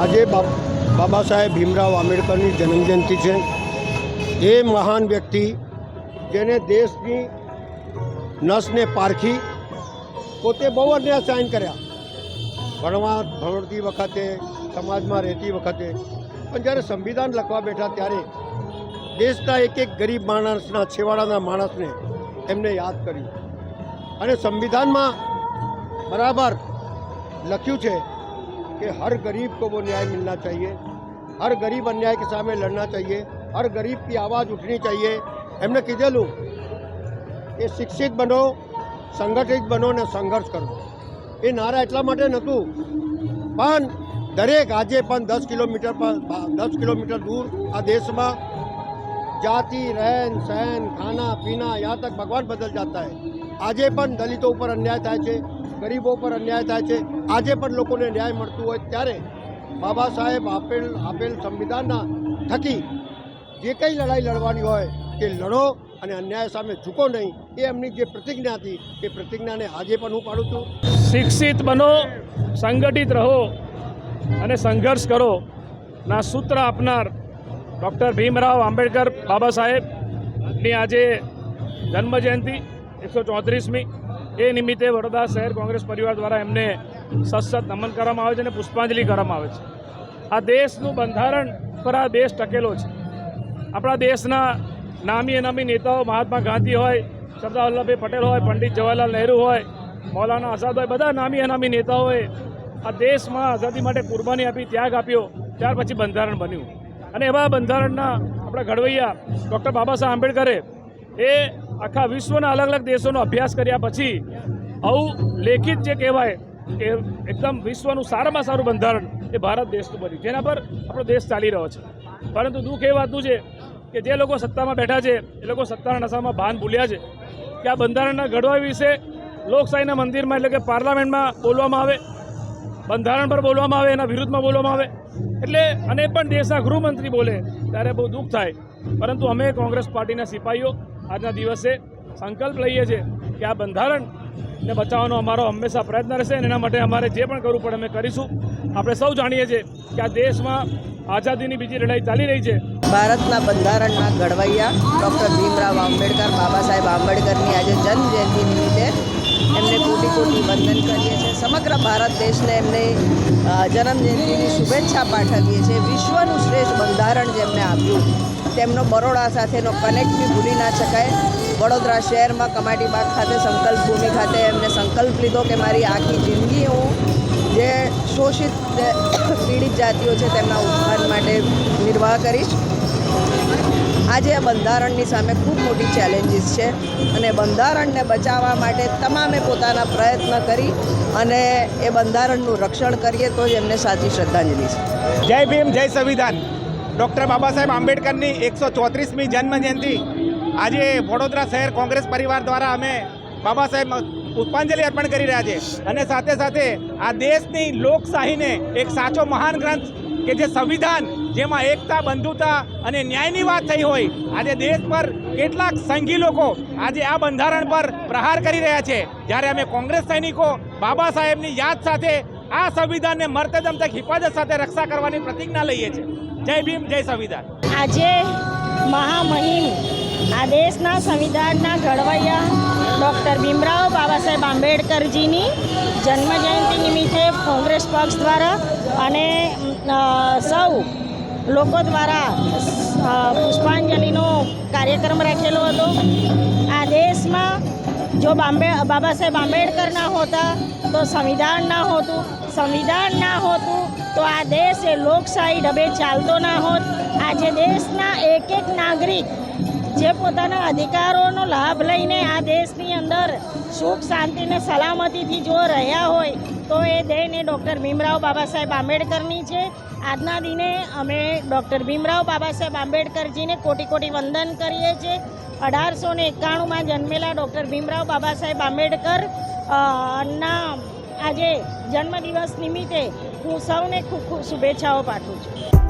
આજે બાબા સાહેબ ભીમરાવ આંબેડકરની જન્મજયંતિ છે. એ મહાન વ્યક્તિ જેને દેશની નસને પારખી પોતે બહુ અન્યાય સાઇન કર્યા. ભણવા, ભણતી વખતે, સમાજમાં રહેતી વખતે, પણ જ્યારે સંવિધાન લખવા બેઠા ત્યારે દેશના એક એક ગરીબ માણસના, છેવાડાના માણસને એમને યાદ કર્યું. અને સંવિધાનમાં બરાબર લખ્યું છે कि हर गरीब को वो न्याय मिलना चाहिए हर गरीब अन्याय के सामने लड़ना चाहिए हर गरीब की आवाज़ उठनी चाहिए એમણે કીધેલું કે શિક્ષિત બનો સંગઠિત બનો ને સંઘર્ષ કરો એ નારા એટલા માટે નહોતું પણ દરેક આજે પણ દસ કિલોમીટર પર દસ કિલોમીટર દૂર આ દેશમાં જાતિ રહેન સહન ખાના પીના યહાં તક ભગવાન બદલ જાતા હૈ આજે પણ દલિતો ઉપર અન્યાય થાય છે ગરીબો પર અન્યાય થાય છે. આજે પણ લોકોને ન્યાય મળતું હોય ત્યારે બાબા સાહેબ આપેલ આપેલ સંવિધાનના થકી જે કંઈ લડાઈ લડવાની હોય તે લડો અને અન્યાય સામે ઝૂકો નહીં. એ એમની જે પ્રતિજ્ઞા હતી, એ પ્રતિજ્ઞાને આજે પણ હું પાડું છું. શિક્ષિત બનો, સંગઠિત રહો અને સંઘર્ષ કરો. ના સૂત્ર આપનાર ડૉક્ટર ભીમરાવ આંબેડકર બાબા સાહેબની આજે જન્મજયંતિ એકસો ચોત્રીસમી. એ નિમિત્તે વડોદરા શહેર કોંગ્રેસ પરિવાર દ્વારા એમને સતસત નમન કરવામાં આવે છે અને પુષ્પાંજલિ કરવામાં આવે છે. આ દેશનું બંધારણ પર આ દેશ ટકેલો છે. આપણા દેશના નામી અનામી નેતાઓ મહાત્મા ગાંધી હોય, સરદાર વલ્લભભાઈ પટેલ હોય, પંડિત જવાહરલાલ નહેરુ હોય, મૌલાના આઝાદ હોય, બધા નામી અનામી નેતાઓએ આ દેશમાં આઝાદી માટે કુરબાની આપી, ત્યાગ આપ્યો, ત્યાર પછી બંધારણ બન્યું. અને એવા બંધારણના આપણા ઘડવૈયા ડૉક્ટર બાબા સાહેબ આંબેડકરે એ આખા વિશ્વના અલગ અલગ દેશોનો અભ્યાસ કર્યા પછી આવું લેખિત જે કહેવાય કે એકદમ વિશ્વનું સારામાં સારું બંધારણ એ ભારત દેશનું બન્યું. જેના પર આપણો દેશ ચાલી રહ્યો છે. પરંતુ દુઃખ એ વાતનું છે કે જે લોકો સત્તામાં બેઠા છે, એ લોકો સત્તાના નશામાં ભાન ભૂલ્યા છે કે આ બંધારણના ઘડવા વિશે લોકશાહીના મંદિરમાં એટલે કે પાર્લામેન્ટમાં બોલવામાં આવે, બંધારણ પર બોલવામાં આવે, એના વિરુદ્ધમાં બોલવામાં આવે, એટલે અને પણ દેશના ગૃહમંત્રી બોલે, ત્યારે બહુ દુઃખ થાય. પરંતુ અમે કોંગ્રેસ પાર્ટીના સિપાહીઓ આજના દિવસે સંકલ્પ લઈએ છીએ કે આ બંધારણને બચાવવાનો અમારો હંમેશા પ્રયત્ન રહેશે અને એના માટે અમારે જે પણ કરવું પડે અમે કરીશું. આપણે સૌ જાણીએ છીએ કે આ દેશમાં આઝાદીની બીજી લડાઈ ચાલી રહી છે. ભારતના બંધારણના ઘડવૈયા ડૉક્ટર ભીમરાવ આંબેડકર, બાબા સાહેબ આંબેડકરની આજે જન્મજયંતિ નિમિત્તે એમને કોટી કોટી વંદન કરીએ છીએ. સમગ્ર ભારત દેશને એમને જન્મજયંતિની શુભેચ્છા પાઠવીએ છીએ. વિશ્વનું શ્રેષ્ઠ બંધારણ જેમને આપ્યું તેમનો બરોડા સાથેનો કનેક્ટ બી ભૂલી ના શકાય. વડોદરા શહેરમાં કમાટીબાગ ખાતે સંકલ્પ ભૂમિ ખાતે એમને સંકલ્પ લીધો કે મારી આખી જિંદગી હું જે શોષિત પીડિત જાતિઓ છે તેમના ઉત્થાન માટે નિર્વાહ કરીશ. આજે બંધારણની સામે ખૂબ મોટી ચેલેન્જીસ છે અને બંધારણને બચાવવા માટે તમામે પોતાના પ્રયત્ન કરી અને એ બંધારણનું રક્ષણ કરીએ તો જ એમને સાચી શ્રદ્ધાંજલિ છે. જય ભીમ, જય સંવિધાન. ડૉક્ટર બાબા સાહેબ આંબેડકરની એકસો ચોત્રીસમી જન્મજયંતિ. આજે વડોદરા શહેર કોંગ્રેસ પરિવાર દ્વારા અમે બાબા સાહેબ પુષ્પાંજલિ અર્પણ કરી રહ્યા છે. અને સાથે સાથે આ દેશની લોકશાહીને એક સાચો મહાન ગ્રંથ કે જે સંવિધાન, જેમાં એકતા, બંધુતા અને ન્યાયની વાત થઈ હોય, આજે દેશ પર કેટલાક સંઘી લોકો આજે આ બંધારણ પર પ્રહાર કરી રહ્યા છે. જ્યારે અમે કોંગ્રેસ સૈનિકો બાબા સાહેબની યાદ સાથે આ સંવિધાનને મર્તદમ તક હિફાજત સાથે રક્ષા કરવાની પ્રતિજ્ઞા લઈએ છીએ. જય ભીમ, જય સંવિધાન. આજે મહામહિમ આ દેશના સંવિધાનના ઘડવૈયા ડૉક્ટર ભીમરાવ બાબા સાહેબ આંબેડકરજીની જન્મજયંતિ નિમિત્તે કોંગ્રેસ પક્ષ દ્વારા અને સૌ લોકો દ્વારા પુષ્પાંજલિનો કાર્યક્રમ રાખેલો હતો. આ દેશમાં જો બાંબે, બાબા સાહેબ આંબેડકર ના હોતા, તો સંવિધાન ના હોતું. સંવિધાન ના હોતું, તો આ દેશ એ લોકશાહી ઢબે ચાલતો ના હોત. આજે દેશના એક એક નાગરિક જે પોતાના અધિકારોનો લાભ લઈને આ દેશની અંદર સુખ, શાંતિ અને સલામતીથી જો રહ્યા હોય, તો એ દેન એ ડૉક્ટર ભીમરાવ બાબા સાહેબ આંબેડકરની છે. આજના દિને અમે ડૉક્ટર ભીમરાવ બાબા સાહેબ આંબેડકરજીને કોટી કોટી વંદન કરીએ છીએ. અઢારસો ને એકાણુંમાં જન્મેલા ડૉક્ટર ભીમરાવ બાબા સાહેબ આંબેડકર ના, આજે જન્મદિવસ નિમિત્તે હું સૌને ખૂબ ખૂબ શુભેચ્છાઓ પાઠવું છું.